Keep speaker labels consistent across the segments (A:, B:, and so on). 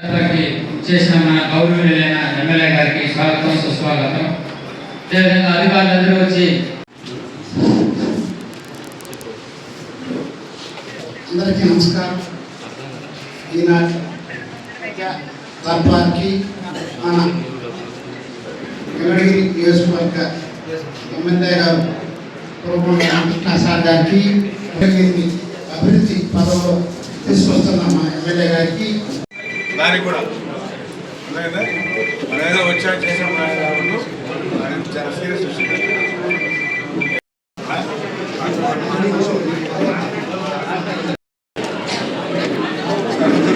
A: అందరికీ చేసిన మన గౌరవనీయులైన ఎమ్మెల్యే గారికి స్వాగతం సుస్వాగతం అదేవిధంగా అధికారులందరూ వచ్చి
B: అందరికీ నమస్కారం. ఈనాటి దర్బార్కి మన వెంకటగిరి నియోజకవర్గ ఎమ్మెల్యే గారు ప్రభుత్వ రామకృష్ణసార్ గారికి వెంకటగిరిని అభివృద్ధి పదవిలో తీసుకొస్తున్న మా ఎమ్మెల్యే గారికి
C: దానికి కూడా అర్థమైందా? మనం ఏదో వచ్చాక చేసాం చాలా సీరియస్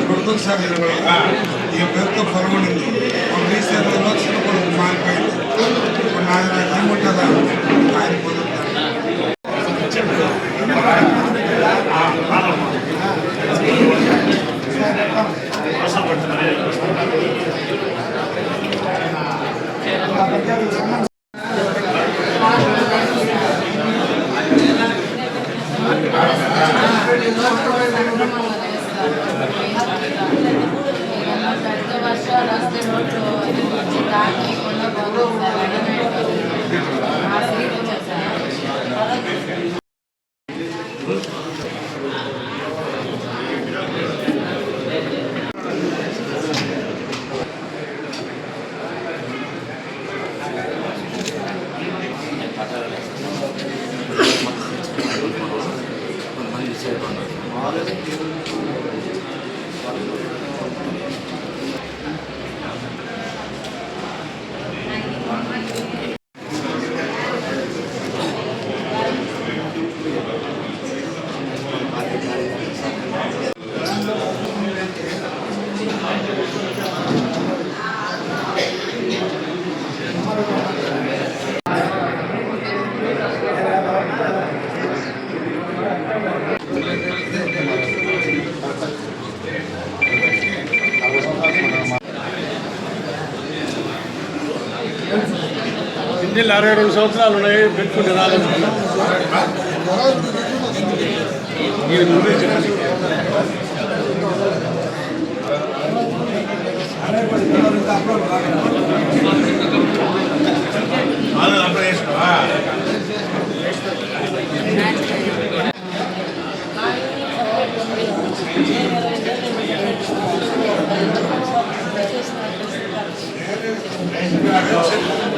C: కొడుకులు సార్ మీరు ఈ పేరుతో పొరగొడింది
D: Gracias. ఇరవై ఏడు సంవత్సరాలు ఉన్నాయి పెట్టుకుంటే రాలేదు. Thank
C: you.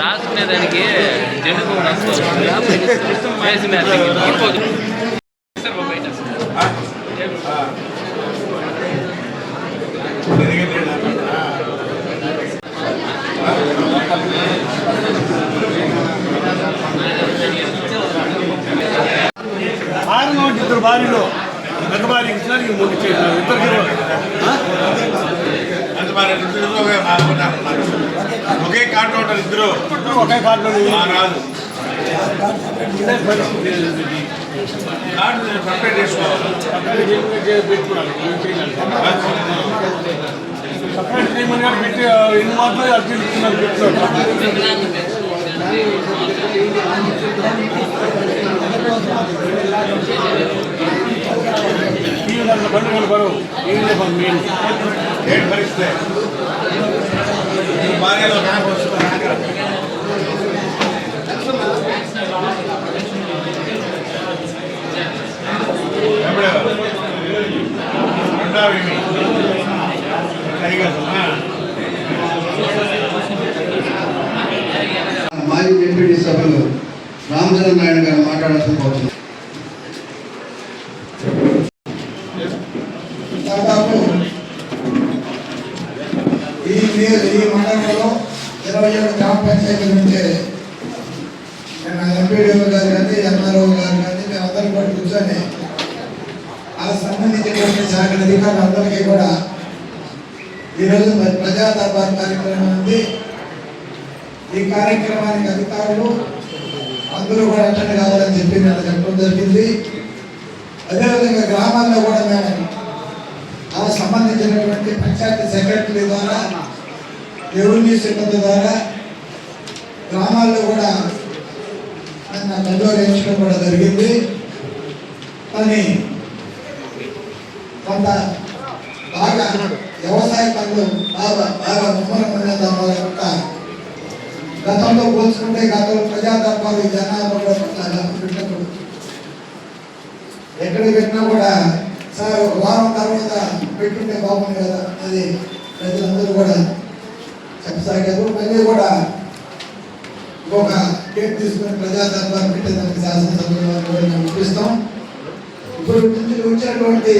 C: రాసుకునేదానికి వేసినావా?
E: రాసుకునే దానికి
D: ఒకటి ఇద్దరు భార్యలు. పెద్ద భార్య ఇచ్చినారు ఇంక మూడు ఇచ్చేసినారు ఇద్దరికి
F: ఒకే కార్డు ఉంటారు ఇద్దరు.
D: ఒకే కార్డులో
F: మా రాదు. కార్డు సపరేట్ చేసుకోవాలి.
D: పెట్టుకున్నాను సపరేట్ చేయమని కానీ పెట్టి ఇన్ని మాత్రం అర్జీ ఇస్తున్నారు పెట్టుకున్నారు ఈ దాంట్లో బండి కనపడవు ఈ మెయిన్.
F: ఏడు పరిస్థితి భార్యలో
G: మాజీ డిప్యూటీ సభ్యులు రామచంద్ర నాయుడు గారు మాట్లాడాల్సిన కోరుతున్నాను దాదాపు ఈ ఈ మండలంలో ఇరవై ఏడు గ్రామ పంచాయతీ నుంచే నేను ఎంపీడీఓ గారు కానీ ఎంఆర్ఓ గారు కానీ మేమందరం కూడా కూర్చొని ఆ సంబంధించినటువంటి శాఖల అధికారులందరికీ కూడా ఈరోజు ప్రజా దర్బార్ కార్యక్రమం ఉంది. ఈ కార్యక్రమానికి అధికారులు అందరూ కూడా అటెండ్ కావాలని చెప్పి నేను చెప్పడం జరిగింది అదేవిధంగా గ్రామాల్లో కూడా మేము ఆ సంబంధించినటువంటి పంచాయతీ సెక్రటరీ ద్వారా రెవెన్యూ సిబ్బంది ద్వారా గ్రామాల్లో కూడా ఆయన నిర్వహించడం కూడా జరిగింది. కానీ కొంత బాగా వ్యవసాయ పనులు బాగా బాగా ముమ్మరమైన యొక్క గతంలో పోల్చుకుంటే గతంలో ప్రజా జనాభా కూడా చాలా ఎక్కడికి ఎక్కడ పెట్టినా కూడా సార్ ఒక వారం తర్వాత పెట్టుంటే బాగుంది కదా అది ప్రజలందరూ కూడా చెప్పసాగారు. మళ్ళీ కూడా ఇంకొక డేట్ తీసుకుని ప్రజాదర్బార్ పెట్టేదానికి శాసనసభ్యుల వారు కూడా మేము చూపిస్తాం. ఇప్పుడు నుంచి వచ్చేటువంటి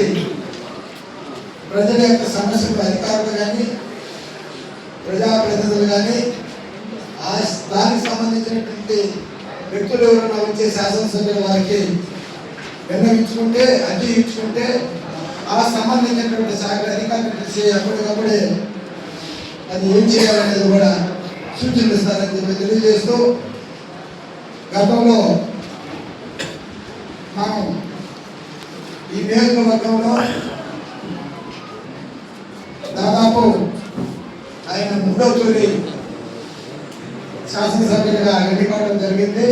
G: ప్రజల యొక్క సమస్యలు అధికారులు కానీ ప్రజాప్రతినిధులు కానీ ఆ దానికి సంబంధించినటువంటి వ్యక్తులు ఎవరైనా వచ్చే శాసనసభ్యుల వారికి విన్నవించుకుంటే అర్జీ ఇచ్చుకుంటే ఆ సంబంధించినటువంటి శాఖ అధికారులు కలిసి అప్పటికప్పుడే అది ఏం చేయాలనేది కూడా సూచనలు ఇస్తారని చెప్పి తెలియజేస్తూ గతంలో మనం ఈ నియోజకవర్గంలో దాదాపు ఆయన మూడో తొలి శాసనసభ్యులుగా ఎన్నుకోవడం జరిగింది.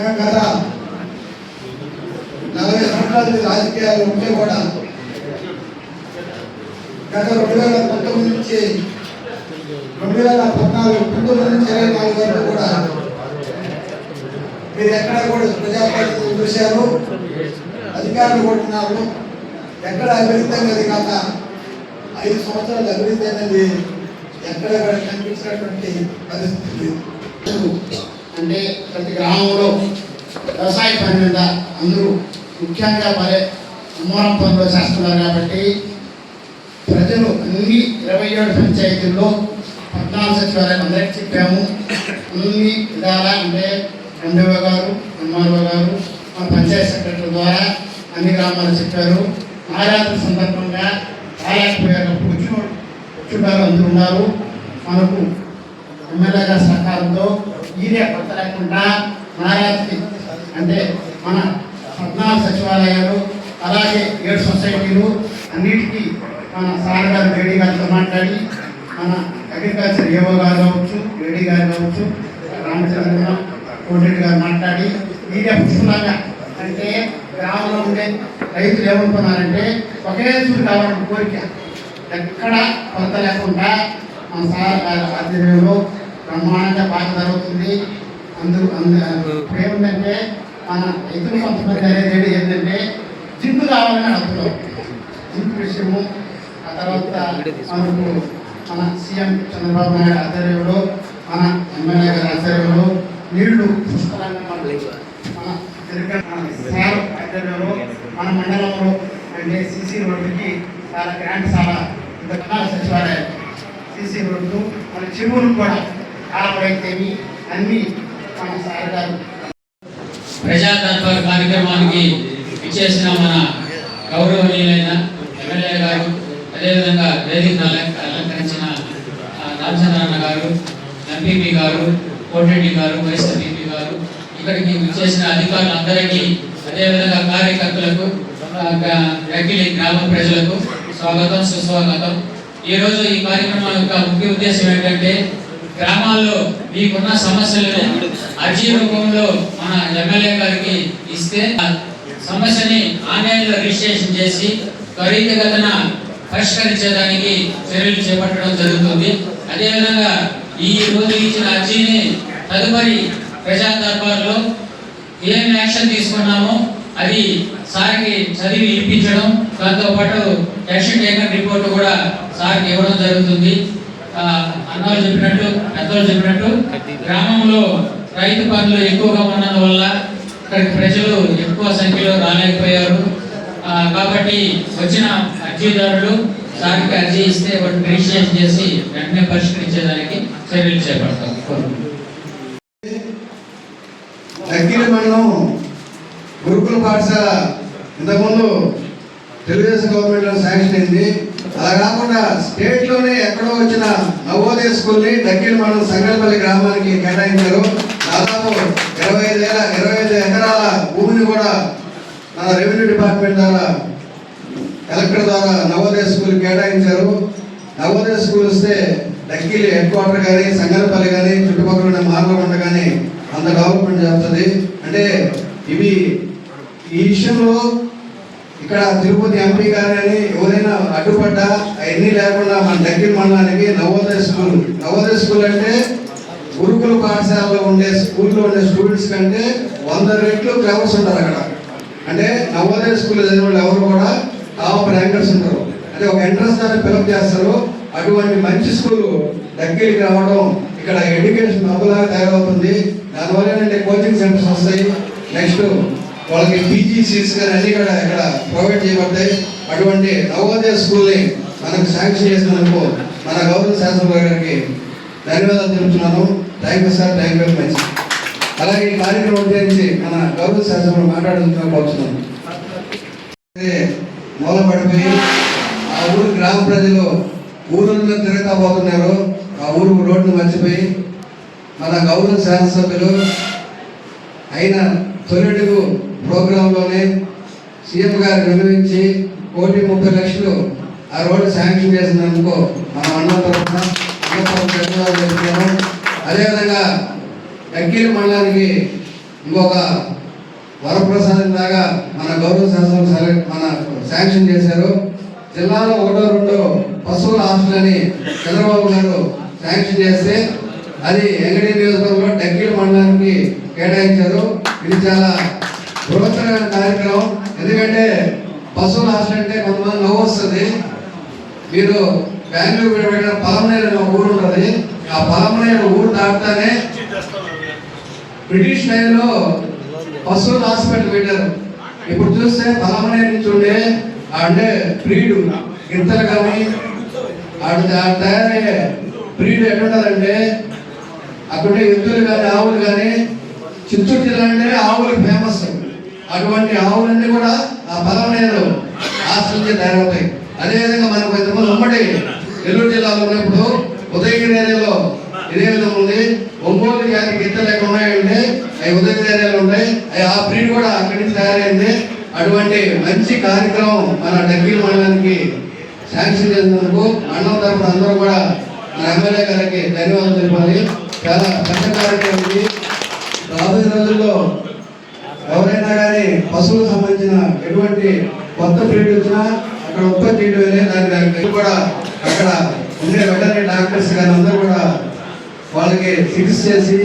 G: మేము గత నలభై సంవత్సరాలు రాజకీయాలు ఉంటే కూడా గత రెండు వేల పంతొమ్మిది నుంచి రెండు వేల పద్నాలుగు పంతొమ్మిది నుంచి ఇరవై నాలుగు వరకు కూడా మీరు ఎక్కడ కూడా ప్రజాప్రతినిధులు చూశారు అధికారులు కొట్టినారు ఎక్కడ అభివృద్ధి అనేది కాక ఐదు సంవత్సరాల అభివృద్ధి అనేది ఎక్కడ కూడా కనిపించినటువంటి పరిస్థితి అంటే ప్రతి గ్రామంలో వ్యవసాయ పని మీద అందరూ ముఖ్యంగా మరి ముమ్మరం పనులు చేస్తున్నారు కాబట్టి ప్రజలు అన్ని ఇరవై ఏడు పంచాయతీల్లో పద్నాలుగు సచివాలయం అందరికీ చెప్పాము. అన్ని విధాల అంటే ఎండవ గారు ఎంఆర్ఓ గారు మా పంచాయత్ సెక్రటరీ ద్వారా అన్ని గ్రామాలు చెప్పారు. ఆరాధన సందర్భంగా రాలేకపోయేటప్పుడు వచ్చిన వచ్చినారు అందరూ ఉన్నారు. మనకు ఎమ్మెల్యే గారి సహకారంతో ఈరియా కొత్త లేకుండా నారాజీ అంటే మన పద్నాలుగు సచివాలయాలు అలాగే ఏడు సొసైటీలు అన్నిటికీ మన సార్ గారు జేడీ గారితో మాట్లాడి మన
B: అగ్రికల్చర్ ఏవో గారు కావచ్చు ఏడీ గారు కావచ్చు రామచంద్ర కోటిరెడ్డి గారు మాట్లాడి మీరే పుష్పలాగా. అంటే గ్రామంలో ఉండే రైతులు ఏమనుకున్నారంటే ఒకే చూడు కావాలని కోరిక. ఎక్కడ కొరత లేకుండా మన సార్ గారి ఆధ్వర్యంలో బ్రహ్మాండంగా బాగా జరుగుతుంది. అందరూ అందరూ ఇప్పుడు ఏముందంటే మన రైతులు కొంతమంది అనేది ఏంటంటే జింకు కావాలని అడుగుతున్నాం జింపు విషయము ఆ తర్వాత మనకు మన సీఎం చంద్రబాబు నాయుడు ఆధ్వర్యంలో మన ఎమ్మెల్యే గారి ఆధ్వర్యంలో నీళ్ళు పుష్కలంగా మన సార్ ఆధ్వర్యంలో మన మండలంలో అంటే సీసీ రోడ్డుకి చాలా గ్రాండ్ చాలా ఇంత సచివాలయం. సీసీ రోడ్డు మన చెరువులు కూడా కాలమైతేమి అన్ని మన సార్ గారు
A: ప్రజా కార్యక్రమానికి ఇచ్చేసిన మన గౌరవనీయులైన ఎమ్మెల్యే గారు అదేవిధంగా వేదిక అలంకరించిన ఆ, రామచంద్రన్న గారు ఎంపీపీ గారు కోటిరెడ్డి గారు వైస్ ఎంపీపీ గారు ఇక్కడికి ఇచ్చేసిన అధికారులందరికీ అదేవిధంగా కార్యకర్తలకు రకిలి గ్రామ ప్రజలకు స్వాగతం సుస్వాగతం. ఈరోజు ఈ కార్యక్రమం యొక్క ముఖ్య ఉద్దేశం ఏంటంటే గ్రామాల్లో మీకున్న సమస్యలను అర్జీ రూపంలో మన ఎమ్మెల్యే గారికి ఇస్తే సమస్యని ఆన్లైన్లో రిజిస్ట్రేషన్ చేసి త్వరితగతన పరిష్కరించడానికి చర్యలు చేపట్టడం జరుగుతుంది. అదేవిధంగా ఈ రోజు ఇచ్చిన అర్జీని తదుపరి ప్రజా దర్బార్లో ఏం యాక్షన్ తీసుకున్నామో అది సార్కి చదివి ఇప్పించడం దాంతోపాటు యాక్షన్ టేకన్ రిపోర్ట్ కూడా సార్కి ఇవ్వడం జరుగుతుంది. అన్నలు చెప్పినట్టు పెద్దలు చెప్పినట్టు గ్రామంలో రైతు పనులు ఎక్కువగా ఉన్నందువల్ల ఇక్కడికి ప్రజలు ఎక్కువ సంఖ్యలో రాలేకపోయారు. కాబట్టి వచ్చిన అర్జీదారులు సార్కి అర్జీ ఇస్తే వాటిని రిజిస్ట్రేషన్ చేసి వెంటనే పరిష్కరించేదానికి చర్యలు చేపడతాం.
H: దగ్గర మండలం గురుకుల పాఠశాల ఇంతకుముందు తెలుగుదేశం గవర్నమెంట్లో శాంక్షన్ అయింది. అలా కాకుండా స్టేట్లోనే ఎక్కడో వచ్చిన నవోదయ స్కూల్ని దక్కిన మనం సంగల్పల్లి గ్రామానికి కేటాయించారు. దాదాపు ఇరవై ఐదు వేల ఇరవై ఐదు ఎకరాల భూమిని కూడా మన రెవెన్యూ డిపార్ట్మెంట్ ద్వారా కలెక్టర్ ద్వారా నవోదయ స్కూల్ కేటాయించారు. నవోదయ స్కూల్ వస్తే డక్కీలు హెడ్ క్వార్టర్ కానీ సంగనపల్లి కానీ చుట్టుపక్కల ఉన్న మార్గం కానీ అంత డెవలప్మెంట్ జరుగుతుంది. అంటే ఇవి ఈ విషయంలో ఇక్కడ తిరుపతి ఎంపీ గారిని ఎవరైనా అడ్డుపడ్డా అవన్నీ లేకుండా మన దగ్గర మండలానికి నవోదయ స్కూల్. నవోదయ స్కూల్ అంటే గురుకుల పాఠశాలలో ఉండే స్కూల్లో ఉండే స్టూడెంట్స్ కంటే వంద రెట్లు క్లవర్స్ ఉంటారు అక్కడ. అంటే నవోదయ స్కూల్ చదివిన వాళ్ళు ఎవరు కూడా టాప్ ర్యాంకర్స్ ఉంటారు. అంటే ఒక ఎంట్రన్స్ దాన్ని ఫిలప్ చేస్తారు. అటువంటి మంచి స్కూల్ దగ్గరికి రావడం ఇక్కడ ఎడ్యుకేషన్ డబ్బులాగా తయారవుతుంది. దానివల్ల ఏంటంటే కోచింగ్ సెంటర్స్ వస్తాయి. నెక్స్ట్ వాళ్ళకి పీజీ సీట్స్ కానీ అన్ని కూడా ఇక్కడ ప్రొవైడ్ చేయబడ్డాయి. అటువంటి నవోదయ స్కూల్ని మనకు శాంక్షన్ చేసినందుకు మన గౌరవ శాసనసభ గారికి ధన్యవాదాలు తెలుపుతున్నాను. Thank you sir thank you very much అలాగే ఈ కార్యక్రమం గురించి మన గౌరవ శాసనసభ మాట్లాడుతున్నాను కోరుతున్నాను. మూలపడిపోయి ఆ ఊరు గ్రామ ప్రజలు ఊరుల్లో తిరగతా పోతున్నారు ఆ ఊరు రోడ్డు మర్చిపోయి మన గౌరవ శాసనసభ్యులు అయిన తొలిడుగు ప్రోగ్రాంలోనే సీఎం గారు నిర్వహించి కోటి ముప్పై లక్షలు ఆ రోడ్డు శాంక్షన్ చేసినందుకు మన అన్న తరఫున అందరికీ ధన్యవాదాలు చెప్తున్నాము అదేవిధంగా అఖిల మండలానికి ఇంకొక వరప్రసాదం లాగా మన గౌరవ శాసనం సెలెక్ట్ మన శాంక్షన్ చేశారు. జిల్లాలో ఒకటో రెండో పశువుల హాస్టల్ అని చంద్రబాబు గారు శాంక్షన్ చేస్తే అది ఎంగడి నియోజకవర్గంలో డగ్గిల మండలానికి కేటాయించారు. ఇది చాలా బృహత్తరమైన కార్యక్రమం. ఎందుకంటే పశువుల హాస్టల్ అంటే కొంతమంది నవ్వు వస్తుంది. మీరు బెంగళూరు పెట్టిన పలమనేరు అనే ఒక ఊరు ఉంటుంది. ఆ పలమనేరు ఊరు దాటుతానే బ్రిటిష్ టైంలో పశువుల హాస్పిటల్ పెట్టారు. ఇప్పుడు చూస్తే పలమనేరు నుంచి ఉండే అంటే బ్రీడ్ గింతలు కానీ ఆడు తయారయ్యే బ్రీడ్ ఎట్లుంటుందంటే అక్కడ ఎద్దులు కానీ ఆవులు కానీ చిత్తూరు జిల్లా అంటే ఆవులు ఫేమస్ అటువంటి ఆవులన్నీ కూడా ఆ పలమనేరు హాస్టల్ ఆశ్రయించి తయారవుతాయి అదేవిధంగా మనకు ఇంతకుముందు ఉమ్మడి నెల్లూరు జిల్లాలో ఉన్నప్పుడు ఉదయగిరి ఏరియాలో ఇదే విధంగా ఉంది. ఒంగోలు జాతి గిత్తలు ఎక్కడ ఉన్నాయంటే అవి ఉదయగిరి ఏరియాలో ఉంటాయి అవి ఆ బ్రీడ్ కూడా అక్కడి నుంచి తయారైంది. అటువంటి మంచి కార్యక్రమం మన డగ్గిల మండలానికి శాంక్షన్ చేసినందుకు మండలం తరఫున అందరూ కూడా మన ఎమ్మెల్యే గారికి ధన్యవాదాలు తెలిపాలి చాలా పెద్ద కార్యక్రమం ఇది రాబోయే రోజుల్లో ఎవరైనా కానీ పశువులకు సంబంధించిన ఎటువంటి కొత్త బ్రీడ్ వచ్చినా అక్కడ ఉత్పత్తి చేయడం దాని దానికి కూడా అక్కడ ఉండే వెటరీ డాక్టర్స్ కానీ అందరూ కూడా వాళ్ళకి చికిత్స చేసి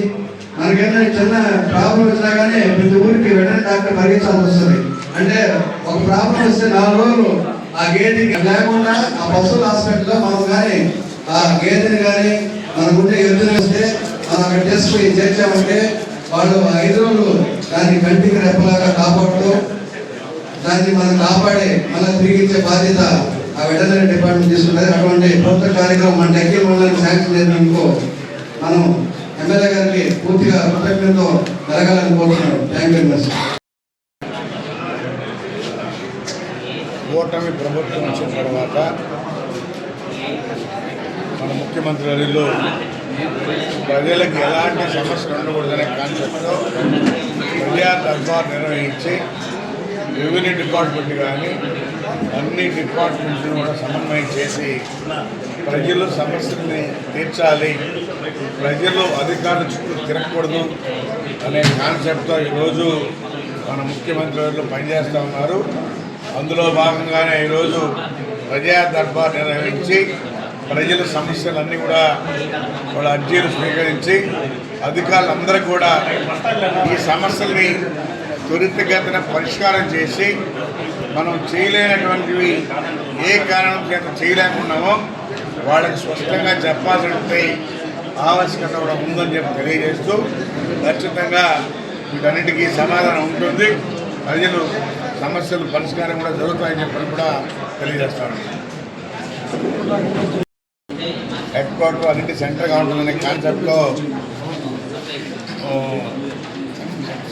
H: మనకేమైనా చిన్న ప్రాబ్లం వచ్చినా కానీ ప్రతి ఊరికి వెటరీ డాక్టర్ పరిగెత్తాల్సి వస్తుంది. అంటే ఒక ప్రాబ్లం వస్తే నాలుగు రోజులు ఆ గేదెకి లేకుండా ఆ పశువుల హాస్పిటల్లో మనం కానీ ఆ గేదెని కానీ మనకు ఉండే ఎద్దుని వస్తే మనం అక్కడ చేసుకుని చేర్చామంటే వాళ్ళు ఐదు రోజులు దాన్ని కంటికి రెప్పలాగా కాపాడుతూ దాన్ని మనం కాపాడే మళ్ళీ తిరిగి ఇచ్చే బాధ్యత ఆ వెటనరీ డిపార్ట్మెంట్ తీసుకున్నది అటువంటి ప్రభుత్వ కార్యక్రమం మన డెక్కీ మండలానికి శాంక్షన్ చేసినందుకు మనం ఎమ్మెల్యే గారికి పూర్తిగా కృతజ్ఞతతో జరగాలని కోరుతున్నాను థ్యాంక్ యూ వెరీ మచ్
F: కూటమి ప్రభుత్వం వచ్చిన తర్వాత మన ముఖ్యమంత్రి వర్యులు ప్రజలకు ఎలాంటి సమస్యలు ఉండకూడదనే కాన్సెప్ట్తో ప్రజా దర్బార్ నిర్వహించి రెవెన్యూ డిపార్ట్మెంట్ కానీ అన్ని డిపార్ట్మెంట్లు కూడా సమన్వయం చేసి ప్రజలు సమస్యల్ని తీర్చాలి ప్రజలు అధికారుల చుట్టూ తిరగకూడదు అనే కాన్సెప్ట్తో ఈరోజు మన ముఖ్యమంత్రి గారు పనిచేస్తూ ఉన్నారు. అందులో భాగంగానే ఈరోజు ప్రజా దర్బార్ నిర్వహించి ప్రజల సమస్యలన్నీ కూడా వాళ్ళ అర్జీలు స్వీకరించి అధికారులందరూ కూడా ఈ సమస్యల్ని త్వరితగతిన పరిష్కారం చేసి మనం చేయలేనటువంటివి ఏ కారణం చేత చేయలేకున్నామో వాళ్ళకి స్పష్టంగా చెప్పాల్సినటువంటి ఆవశ్యకత కూడా ఉందని చెప్పి తెలియజేస్తూ ఖచ్చితంగా వీటన్నిటికీ సమాధానం ఉంటుంది. ప్రజలు సమస్యలు పరిష్కారం కూడా జరుగుతాయని చెప్పని కూడా తెలియజేస్తాను హెడ్ క్వార్టర్ అన్నింటి సెంటర్గా ఉంటుందనే కాన్సెప్ట్లో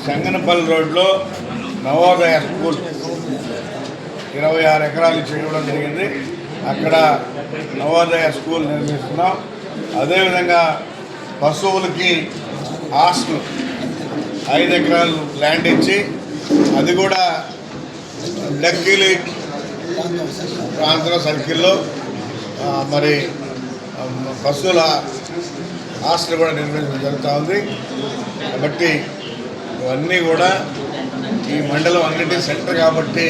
F: సంగనపల్లి రోడ్లో నవోదయ స్కూల్ ఇరవై ఆరు ఎకరాలు చేయడం జరిగింది. అక్కడ నవోదయ స్కూల్ నిర్మిస్తున్నాం. అదేవిధంగా పశువులకి హాస్టల్ ఐదు ఎకరాలు ల్యాండ్ ఇచ్చి అది కూడా డక్కిలి ప్రాంతంలో సర్కిల్లో మరి పశువుల హాస్టల్ కూడా నిర్మించడం జరుగుతూ ఉంది. కాబట్టి ఇవన్నీ కూడా ఈ మండలం అన్నిటి సెంటర్ కాబట్టి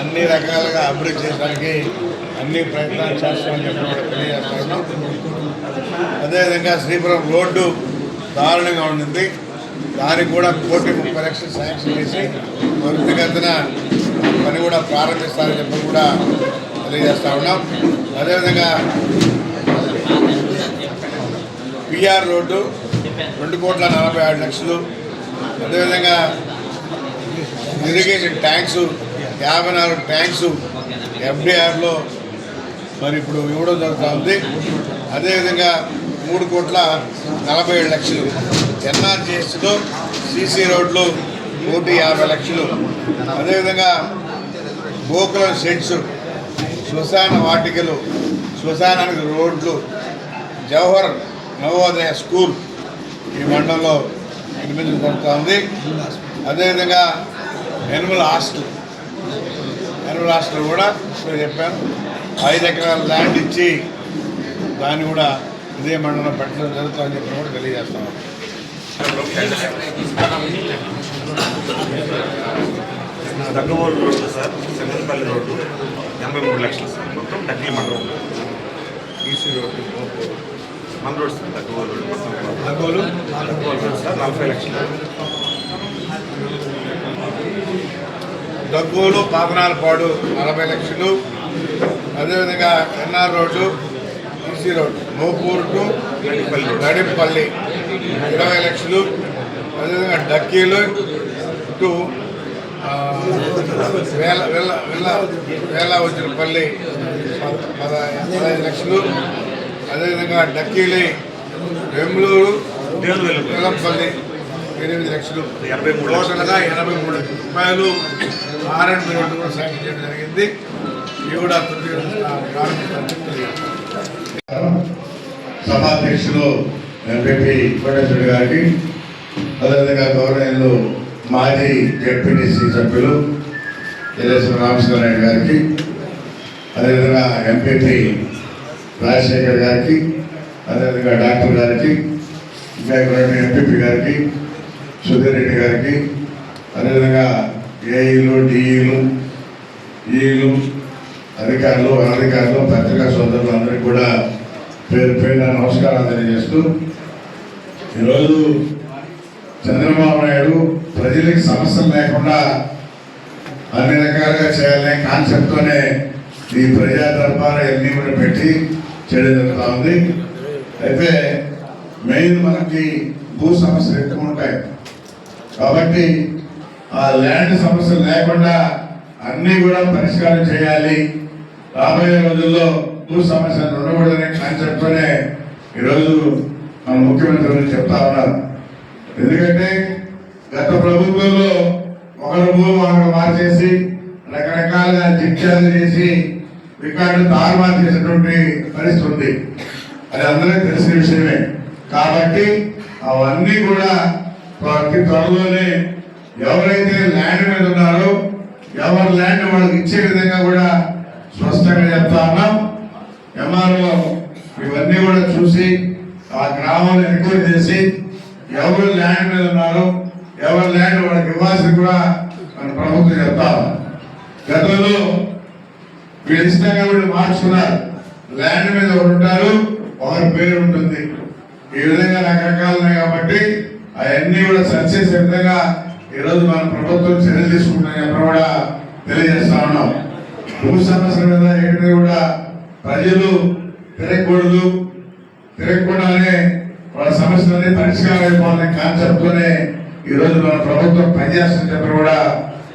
F: అన్ని రకాలుగా అభివృద్ధి చేయడానికి అన్ని ప్రయత్నాలు చేస్తామని చెప్పి కూడా తెలియజేస్తున్నాం అదేవిధంగా శ్రీపురం రోడ్డు దారుణంగా ఉండింది. దానికి కూడా కోటి ముప్పై లక్షలు శాంక్షన్ చేసి త్వరితగతిన పని కూడా ప్రారంభిస్తారని చెప్పి కూడా తెలియజేస్తా ఉన్నాం. అదేవిధంగా పిఆర్ రోడ్డు రెండు కోట్ల నలభై ఆరు లక్షలు. అదేవిధంగా ఇరిగేషన్ ట్యాంక్స్ యాభై నాలుగు ట్యాంక్స్ ఎఫ్డిఆర్లో మరి ఇప్పుడు ఇవ్వడం జరుగుతూ ఉంది అదేవిధంగా మూడు కోట్ల నలభై ఏడు లక్షలు ఎన్ఆర్జిఎస్లో సీసీ రోడ్లు కోటి యాభై లక్షలు. అదేవిధంగా గోకులం షెడ్స్ శ్మశాన వాటికలు శ్మశానానికి రోడ్లు జవహర్ నవోదయ స్కూల్ ఈ మండలంలో నిర్మించడం జరుగుతూ ఉంది. అదేవిధంగా ఎనిమల్ హాస్టల్ ఎనిమల్ హాస్టల్ కూడా ఇప్పుడు చెప్పాను. ఐదు ఎకరాల ల్యాండ్ ఇచ్చి దాన్ని కూడా ఇదే మండలం పెట్టడం జరుగుతుందని చెప్పి కూడా తెలియజేస్తాం
I: Daggaravolu road sir Sangampalli road. ఎనభై మూడు లక్షలు సార్. మొత్తం డక్లీ మండలం. ఈసీ రోడ్డు మన రోడ్ సార్
F: దగ్గోలు
I: సార్ నలభై లక్షలు.
F: దగ్గోలు పాపనాలపాడు నలభై లక్షలు. అదేవిధంగా NR road EC road Mopur to Nadipalli. ఇరవై లక్షలు. అదేవిధంగా డక్కీలు టు వేల వేల వేల వేల వచ్చినపల్లి పద పదహైదు లక్షలు. అదేవిధంగా డక్కీలి బెంగళూరు వేలంపల్లి ఎనిమిది లక్షలు
I: ఎనభై మూడు లక్షలు.
F: టోటల్గా ఎనభై మూడు రూపాయలు ఆర్ అండ్ రోడ్డు కూడా శాంక్షన్ చేయడం జరిగింది ఇవి కూడా.
J: సభాధ్యక్షులు ఎంపీపీ కోటేశ్వరి గారికి అదేవిధంగా గౌరవనీయులు మాజీ జెడ్పీటీసీ సభ్యులు ఎల్ఎస్ రామచంద్ర నాయుడు గారికి అదేవిధంగా ఎంపీపీ రాజశేఖర్ గారికి
F: అదేవిధంగా డాక్టర్ గారికి ఇంకా ఎంపీపీ గారికి సుధీర్ రెడ్డి గారికి అదేవిధంగా ఏఈలు డిఈలు ఈలు అధికారులు అనధికారులు పత్రికా సోదరులు అందరికీ కూడా పేరు పేరు నమస్కారాలు తెలియజేస్తూ ఈరోజు చంద్రబాబు నాయుడు ప్రజలకు సమస్యలు లేకుండా అన్ని రకాలుగా చేయాలనే కాన్సెప్ట్తోనే ఈ ప్రజా దర్బార్ ఎన్ని కూడా పెట్టి చేయడం జరుగుతూ ఉంది అయితే మెయిన్ మనకి భూ సమస్యలు ఎక్కువ ఉంటాయి. కాబట్టి ఆ ల్యాండ్ సమస్యలు లేకుండా అన్నీ కూడా పరిష్కారం చేయాలి. రాబోయే రోజుల్లో భూ సమస్యలు ఉండకూడదనే కాన్సెప్ట్తోనే ఈరోజు మన ముఖ్యమంత్రి చెప్తా ఉన్నారు. ఎందుకంటే గత ప్రభుత్వంలో ఒకరు భూమి ఒకరు మార్చేసి రకరకాలుగా జిత్యాలు చేసి రికార్డు తారుమారు చేసినటువంటి పరిస్థితి ఉంది. అది అందరికీ తెలిసిన విషయమే. కాబట్టి అవన్నీ కూడా అతి త్వరలోనే ఎవరైతే ల్యాండ్ మీద ఉన్నారో ఎవరి ల్యాండ్ వాళ్ళకి ఇచ్చే విధంగా కూడా స్పష్టంగా చెప్తా ఉన్నాం. ఎంఆర్ఓ ఇవన్నీ కూడా చూసి ఆ గ్రామాన్ని ఎంక్వైరీ చేసి ఎవరు ల్యాండ్ మీద ఉన్నారో ఎవరి ల్యాండ్ వాళ్ళకి ఇవ్వాల్సింది కూడా మన ప్రభుత్వం చెప్తా ఉంది. గతంలో వీళ్ళు ఇష్టంగా వీళ్ళు మార్చుకున్నారు. ల్యాండ్ మీద ఒకరు ఉంటారు ఒకరి పేరు ఉంటుంది. ఈ విధంగా రకరకాలు ఉన్నాయి కాబట్టి అవన్నీ కూడా సరి చేసే విధంగా ఈరోజు మన ప్రభుత్వం చర్యలు తీసుకుంటాం చెప్పి కూడా తెలియజేస్తా ఉన్నాం. భూ సమస్యల మీద ఏంటి కూడా ప్రజలు తిరగకూడదు. తిరగకుండానే వాళ్ళ సమస్యలన్నీ పరిష్కారం అయిపోవాలనే కాన్సెప్ట్తోనే ఈరోజు మన ప్రభుత్వం పనిచేస్తుందని చెప్పి కూడా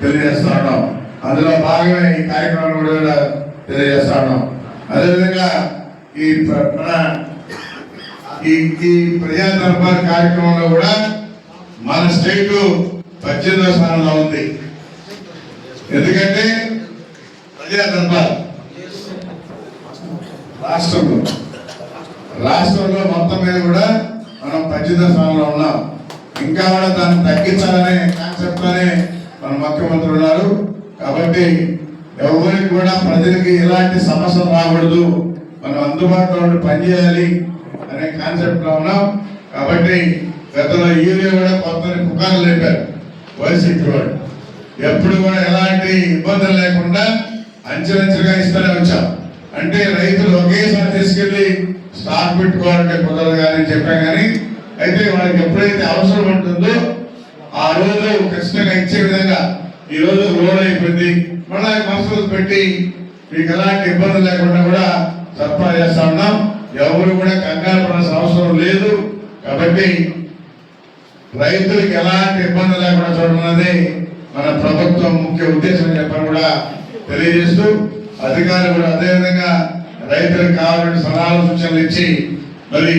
F: తెలియజేస్తా ఉన్నాం. అందులో భాగమే ఈ కార్యక్రమాన్ని కూడా తెలియజేస్తా ఉన్నాం అదేవిధంగా ఈ మన ఈ ఈ ప్రజా దర్బార్ కార్యక్రమంలో కూడా మన స్టేట్ పద్దెనిమిదవ స్థానంలో ఉంది. ఎందుకంటే ప్రజా దర్బార్ రాష్ట్రంలో రాష్ట్రంలో మొత్తం మీద కూడా మనం పద్దెనిమిదవ స్థానంలో ఉన్నాం. ఇంకా కూడా దాన్ని తగ్గించాలనే కాన్సెప్ట్ మన ముఖ్యమంత్రి ఉన్నారు. కాబట్టి ఎవరికి కూడా ప్రజలకి ఎలాంటి సమస్యలు రాకూడదు. మనం అందుబాటులో ఉండి పనిచేయాలి అనే కాన్సెప్ట్లో ఉన్నాం. కాబట్టి గతంలో యూరియా కూడా కొత్త పుకార్లు లేపారు. వైసీపీ వాళ్ళు. ఎప్పుడు కూడా ఎలాంటి ఇబ్బందులు లేకుండా అంచెలంచెలుగా ఇస్తూనే వచ్చాం. అంటే రైతులు ఒకేసారి తీసుకెళ్ళి స్టాక్ పెట్టుకోవాలంటే కుదరదు కానీ చెప్పాం కానీ అయితే వాళ్ళకి ఎప్పుడైతే అవసరం ఉంటుందో ఆ రోజు ఖచ్చితంగా ఇచ్చే విధంగా ఈ రోజు రోడ్ అయిపోయింది. మళ్ళీ బస్సులు పెట్టి మీకు ఎలాంటి ఇబ్బంది లేకుండా కూడా సరఫరా చేస్తా ఉన్నాం. ఎవరు కూడా కంగారు పడాల్సిన అవసరం లేదు. కాబట్టి రైతులకు ఎలాంటి ఇబ్బంది లేకుండా చూడన్నది మన ప్రభుత్వం ముఖ్య ఉద్దేశం చెప్పని కూడా తెలియజేస్తూ అధికారులు కూడా అదేవిధంగా రైతులకు కావాలని సలహాలు సూచనలు ఇచ్చి మరి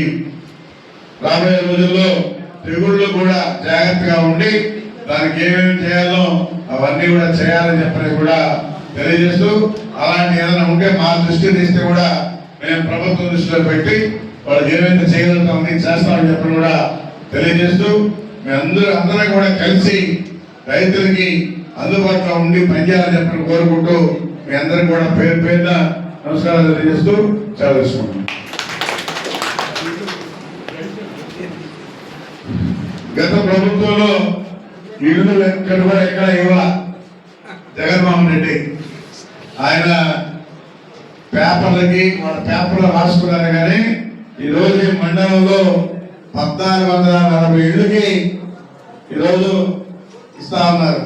F: రాబోయే రోజుల్లో తెగుళ్ళు కూడా జాగ్రత్తగా ఉండి దానికి ఏమేమి చేయాలో అవన్నీ కూడా చేయాలని చెప్పని కూడా తెలియజేస్తూ అలాంటి ఏదైనా ఉంటే మా దృష్టి తీస్తే కూడా మేము ప్రభుత్వం దృష్టిలో పెట్టి వాళ్ళు ఏమైతే చేయగలుగుతాం అన్ని చేస్తామని చెప్పని కూడా తెలియజేస్తూ మీ అందరూ అందరం కూడా కలిసి రైతులకి అందుబాటులో ఉండి పనిచేయాలని చెప్పని కోరుకుంటూ మీ అందరికి కూడా పేరు పేరున నమస్కారాలు తెలియజేస్తూ సెలవు గత ప్రభుత్వంలో ఇల్లు ఎక్కడ కూడా ఎక్కడ ఇవ్వ జగన్మోహన్ రెడ్డి. ఆయన పేపర్లకి మన పేపర్లో రాసుకున్నారు కానీ ఈ రోజు ఈ మండలంలో పద్నాలుగు వందల నలభై ఇళ్ళకి ఈరోజు ఇస్తా ఉన్నారు.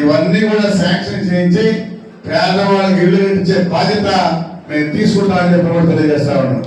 F: ఇవన్నీ కూడా శాంక్షన్ చేయించి పేదవాళ్ళకి ఇల్లు ఇచ్చే బాధ్యత మేము తీసుకుంటామని చెప్పి కూడా తెలియజేస్తా ఉన్నాం.